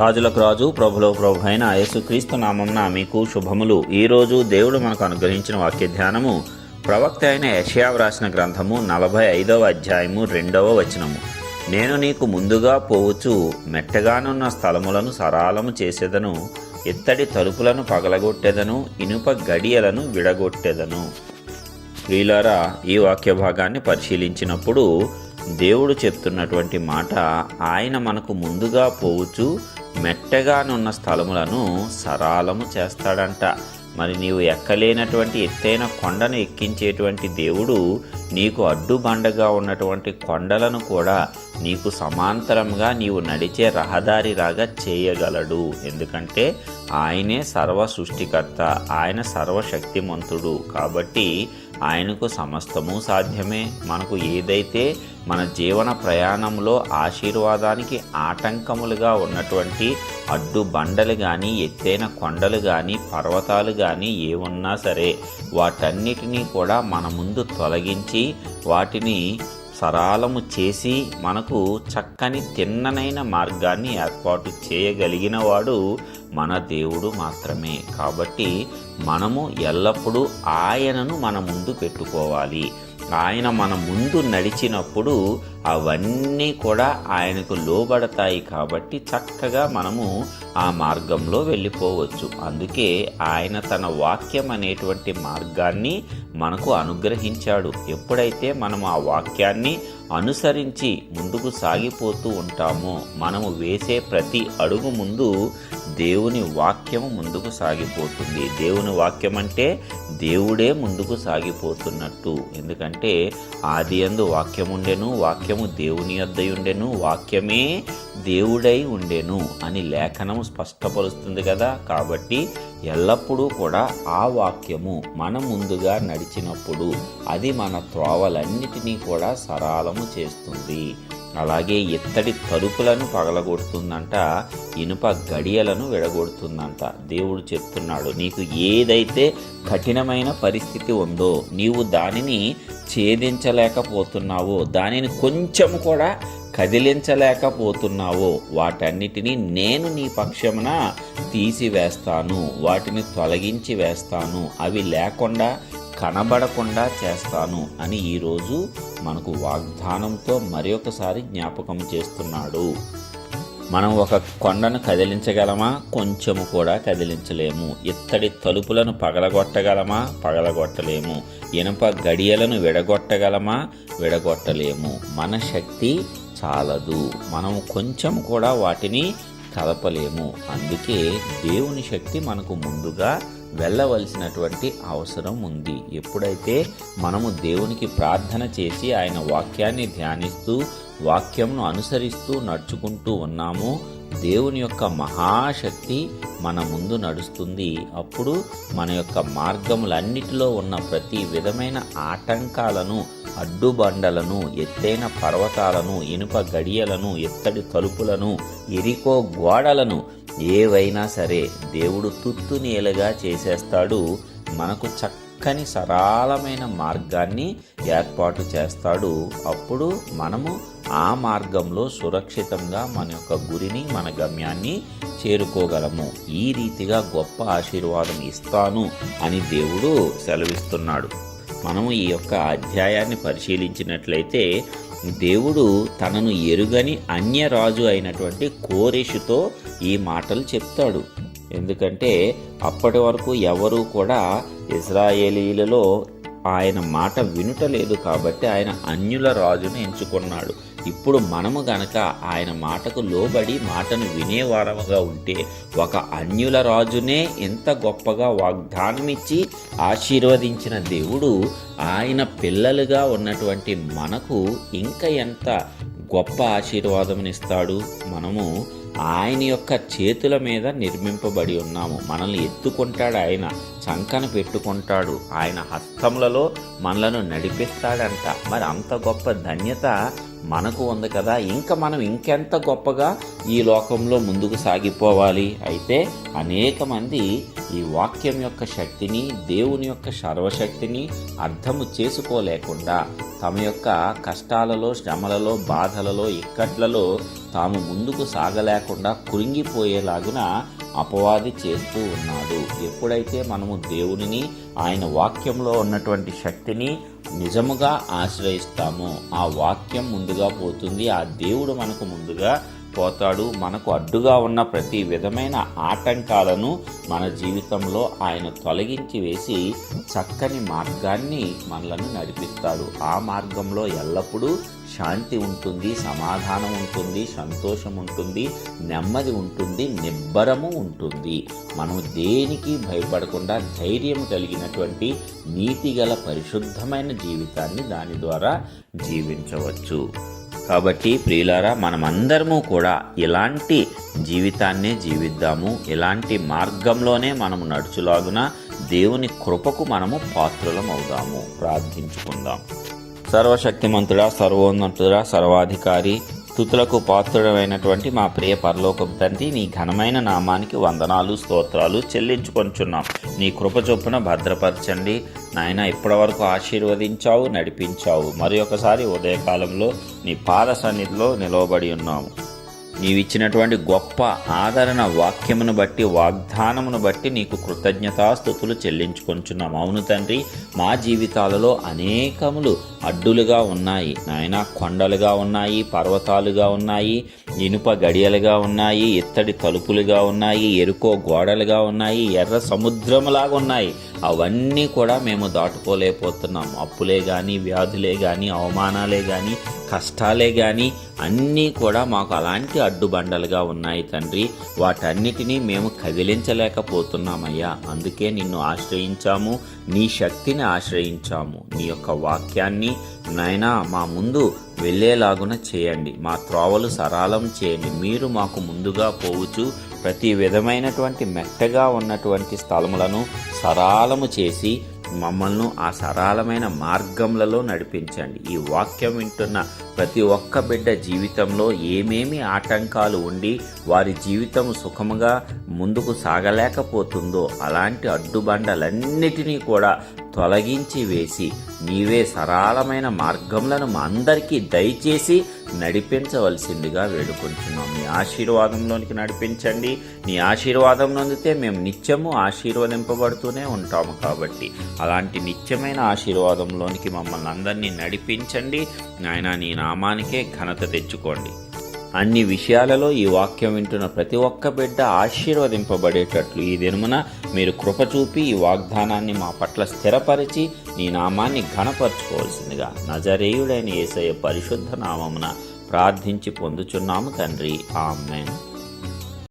రాజులకు రాజు ప్రభులో ప్రభు అయిన యేసుక్రీస్తు నామంన మీకు శుభములు. ఈరోజు దేవుడు మనకు అనుగ్రహించిన వాక్య ధ్యానము ప్రవక్త అయిన యషయా వ్రాసిన గ్రంథము నలభై ఐదవ అధ్యాయము రెండవ వచనము. నేను నీకు ముందుగా పోవచ్చు మెట్టగానున్న స్థలములను సరాలము చేసేదను ఇత్తడి తలుపులను పగలగొట్టెదను ఇనుప గడియలను విడగొట్టెదను. ప్రియులారా ఈ వాక్య భాగాన్ని పరిశీలించినప్పుడు దేవుడు చెప్తున్నటువంటి మాట ఆయన మనకు ముందుగా పోవచ్చు మెట్టగానున్న స్థలములను సరాలము చేస్తాడంట. మరి నీవు ఎక్కలేనటువంటి ఎత్తైన కొండను ఎక్కించేటువంటి దేవుడు నీకు అడ్డుబండగా ఉన్నటువంటి కొండలను కూడా నీకు సమాంతరంగా నీవు నడిచే రహదారి రాగా చేయగలడు. ఎందుకంటే ఆయనే సర్వ సృష్టికర్త ఆయన సర్వశక్తిమంతుడు. కాబట్టి ఆయనకు సమస్తము సాధ్యమే. మనకు ఏదైతే మన జీవన ప్రయాణంలో ఆశీర్వాదానికి ఆటంకములుగా ఉన్నటువంటి అడ్డు బండలు కానీ ఎత్తైన కొండలు కానీ పర్వతాలు కానీ ఏమున్నా సరే వాటన్నిటినీ కూడా మన ముందు తొలగించి వాటిని సరాలము చేసి మనకు చక్కని తిన్ననైన మార్గాన్ని ఏర్పాటు చేయగలిగిన వాడు మన దేవుడు మాత్రమే. కాబట్టి మనము ఎల్లప్పుడూ ఆయనను మన ముందు పెట్టుకోవాలి. ఆయన మన ముందు నడిచినప్పుడు అవన్నీ కూడా ఆయనకు లోబడతాయి కాబట్టి చక్కగా మనము ఆ మార్గంలో వెళ్ళిపోవచ్చు. అందుకే ఆయన తన వాక్యం అనేటువంటి మార్గాన్ని మనకు అనుగ్రహించాడు. ఎప్పుడైతే మనం ఆ వాక్యాన్ని అనుసరించి ముందుకు సాగిపోతూ ఉంటామో. మనము వేసే ప్రతి అడుగు ముందు దేవుని వాక్యం ముందుకు సాగిపోతుంది. దేవుని వాక్యం అంటే దేవుడే ముందుకు సాగిపోతున్నట్టు. ఎందుకంటే ఆది అందు వాక్యం ఉండెను వాక్యము దేవుని యొద్దయుండెను వాక్యమే దేవుడై ఉండెను అని లేఖనం స్పష్టపరుస్తుంది కదా. కాబట్టి ఎల్లప్పుడూ కూడా ఆ వాక్యము మన ముందుగా నడిచినప్పుడు అది మన త్రోవలన్నిటినీ కూడా సరాలము చేస్తుంది. అలాగే ఇత్తడి తలుపులను పగలగొడుతుందంట ఇనుప గడియలను విడగొడుతుందంట. దేవుడు చెప్తున్నాడు నీకు ఏదైతే కఠినమైన పరిస్థితి ఉందో నీవు దానిని ఛేదించలేకపోతున్నావో. దానిని కొంచెం కూడా కదిలించలేకపోతున్నావో. వాటన్నిటినీ నేను నీ పక్షమున తీసివేస్తాను. వాటిని తొలగించి వేస్తాను. అవి లేకుండా కనబడకుండా చేస్తాను అని ఈరోజు మనకు వాగ్దానంతో మరి ఒకసారి జ్ఞాపకం చేస్తున్నాడు. మనం ఒక కొండను కదిలించగలమా? కొంచెము కూడా కదిలించలేము. ఇత్తడి తలుపులను పగలగొట్టగలమా? పగలగొట్టలేము. ఇనుప గడియలను విడగొట్టగలమా? విడగొట్టలేము. మన శక్తి చాలదు. మనం కొంచెం కూడా వాటిని కలపలేము. అందుకే దేవుని శక్తి మనకు ముందుగా వెళ్ళవలసినటువంటి అవసరం ఉంది. ఎప్పుడైతే మనము దేవునికి ప్రార్థన చేసి ఆయన వాక్యాన్ని ధ్యానిస్తూ వాక్యంను అనుసరిస్తూ నడుచుకుంటూ ఉన్నామో దేవుని యొక్క మహాశక్తి మన ముందు నడుస్తుంది. అప్పుడు మన యొక్క మార్గములన్నిటిలో ఉన్న ప్రతి విధమైన ఆటంకాలను అడ్డుబండలను ఎత్తైన పర్వతాలను ఇనుప గడియలను ఎత్తడి తలుపులను ఎరికో గోడలను ఏవైనా సరే దేవుడు తుత్తు నేలగా చేసేస్తాడు. మనకు చక్క చక్కని సరళమైన మార్గాన్ని ఏర్పాటు చేస్తాడు. అప్పుడు మనము ఆ మార్గంలో సురక్షితంగా మన యొక్క గురిని మన గమ్యాన్ని చేరుకోగలము. ఈ రీతిగా గొప్ప ఆశీర్వాదం ఇస్తాను అని దేవుడు సెలవిస్తున్నాడు. మనము ఈ యొక్క అధ్యాయాన్ని పరిశీలించినట్లయితే దేవుడు తనను ఎరుగని అన్యరాజు అయినటువంటి కోరేషుతో ఈ మాటలు చెప్తాడు. ఎందుకంటే అప్పటి వరకు ఎవరూ కూడా ఇజ్రాయేలీలలో ఆయన మాట వినుటలేదు కాబట్టి ఆయన అన్యుల రాజును ఎంచుకున్నాడు. ఇప్పుడు మనము గనక ఆయన మాటకు లోబడి మాటను వినేవారముగా ఉంటే ఒక అన్యుల రాజునే ఎంత గొప్పగా వాగ్దానమిచ్చి ఆశీర్వదించిన దేవుడు ఆయన పిల్లలుగా ఉన్నటువంటి మనకు ఇంకా ఎంత గొప్ప ఆశీర్వాదమునిస్తాడు? మనము ఆయన యొక్క చేతుల మీద నిర్మింపబడి ఉన్నాము. మనల్ని ఎత్తుకుంటాడు ఆయన. చంకన పెట్టుకుంటాడు. ఆయన హస్తములలో మనలను నడిపిస్తాడంట. మరి అంత గొప్ప ధన్యత మనకు ఉంది కదా. ఇంకా మనం ఇంకెంత గొప్పగా ఈ లోకంలో ముందుకు సాగిపోవాలి? అయితే అనేక మంది ఈ వాక్యం యొక్క శక్తిని దేవుని యొక్క సర్వశక్తిని అర్థము చేసుకోలేకుండా తమ యొక్క కష్టాలలో శ్రమలలో బాధలలో ఇక్కట్లలో తాము ముందుకు సాగలేకుండా కురింగిపోయేలాగున అపవాది చేస్తూ ఉన్నాడు. ఎప్పుడైతే మనము దేవునిని ఆయన వాక్యంలో ఉన్నటువంటి శక్తిని నిజముగా ఆశ్రయిస్తామో. ఆ వాక్యం ముందుగా పోతుంది. ఆ దేవుడు మనకు ముందుగా పోతాడు. మనకు అడ్డుగా ఉన్న ప్రతి విధమైన ఆటంకాలను మన జీవితంలో ఆయన తొలగించి వేసి చక్కని మార్గాన్ని మనలను నడిపిస్తాడు. ఆ మార్గంలో ఎల్లప్పుడూ శాంతి ఉంటుంది సమాధానం ఉంటుంది సంతోషం ఉంటుంది నెమ్మది ఉంటుంది నిబ్బరము ఉంటుంది. మనం దేనికి భయపడకుండా ధైర్యం కలిగినటువంటి నీతిగల పరిశుద్ధమైన జీవితాన్ని దాని ద్వారా జీవించవచ్చు. కాబట్టి ప్రియులారా మనమందరము కూడా ఇలాంటి జీవితాన్నే జీవిద్దాము. ఇలాంటి మార్గంలోనే మనము నడుచులాగున దేవుని కృపకు మనము పాత్రులం అవుదాము ప్రార్థించుకుందాం. సర్వశక్తిమంతుడా సర్వోన్నతుడా సర్వాధికారి స్థుతులకు పాత్రుడమైనటువంటి మా ప్రియ పరలోకపు తండ్రి నీ ఘనమైన నామానికి వందనాలు స్తోత్రాలు చెల్లించుకొంచున్నాం. నీ కృప చొప్పున భద్రపరచండి. నాయన ఇప్పటివరకు ఆశీర్వదించావు నడిపించావు. మరి ఒకసారి ఉదయకాలంలో నీ పాద సన్నిధిలో నిలవబడి ఉన్నాము నీవిచ్చినటువంటి గొప్ప ఆదరణ వాక్యమును బట్టి వాగ్దానమును బట్టి నీకు కృతజ్ఞతాస్థుతులు చెల్లించుకొంచున్నాం. అవును తండ్రి మా జీవితాలలో అనేకములు అడ్డులుగా ఉన్నాయి. నాయన కొండలుగా ఉన్నాయి పర్వతాలుగా ఉన్నాయి ఇనుప గడియలుగా ఉన్నాయి ఇత్తడి తలుపులుగా ఉన్నాయి ఎరుకో గోడలుగా ఉన్నాయి ఎర్ర సముద్రములాగా ఉన్నాయి. అవన్నీ కూడా మేము దాటుకోలేకపోతున్నాం. అప్పులే కానీ వ్యాధులే కానీ అవమానాలే కానీ కష్టాలే కానీ అన్నీ కూడా మాకు అలాంటి అడ్డుబండలుగా ఉన్నాయి తండ్రి. వాటన్నిటినీ మేము కదిలించలేకపోతున్నామయ్యా. అందుకే నిన్ను ఆశ్రయించాము. నీ శక్తిని ఆశ్రయించాము. నీ యొక్క వాక్యాన్ని నాయనా మా ముందు వెళ్ళేలాగున చేయండి. మా త్రోవలు సరళం చేయండి. మీరు మాకు ముందుగా పోవచ్చు ప్రతి విధమైనటువంటి మెట్టగా ఉన్నటువంటి స్థలములను సరళము చేసి మమ్మల్ని ఆ సరళమైన మార్గములలో నడిపించండి. ఈ వాక్యం వింటున్న ప్రతి ఒక్క బిడ్డ జీవితంలో ఏమేమి ఆటంకాలు ఉండి వారి జీవితం సుఖముగా ముందుకు సాగలేకపోతుందో అలాంటి అడ్డుబండలన్నిటినీ కూడా తొలగించి వేసి నీవే సరళమైన మార్గములను మా అందరికీ దయచేసి నడిపించవలసిందిగా వేడుకుంటున్నాం. నీ ఆశీర్వాదంలోనికి నడిపించండి. నీ ఆశీర్వాదం నందితే మేము నిత్యము ఆశీర్వదింపబడుతూనే ఉంటాము కాబట్టి అలాంటి నిత్యమైన ఆశీర్వాదంలోనికి మమ్మల్ని అందరినీ నడిపించండి. నాయన నీ నామానికే ఘనత తెచ్చుకోండి. అన్ని విషయాలలో ఈ వాక్యం వింటున్న ప్రతి ఒక్క బిడ్డ ఆశీర్వదింపబడేటట్లు ఈ దినమున మీరు కృప చూపి ఈ వాగ్దానాన్ని మా పట్ల స్థిరపరిచి నీ నామాన్ని ఘనపరచుకోవాల్సిందిగా నజరేయుడైన యేసయ్య పరిశుద్ధ నామమున ప్రార్థించి పొందుచున్నాము తండ్రి. ఆమెన్.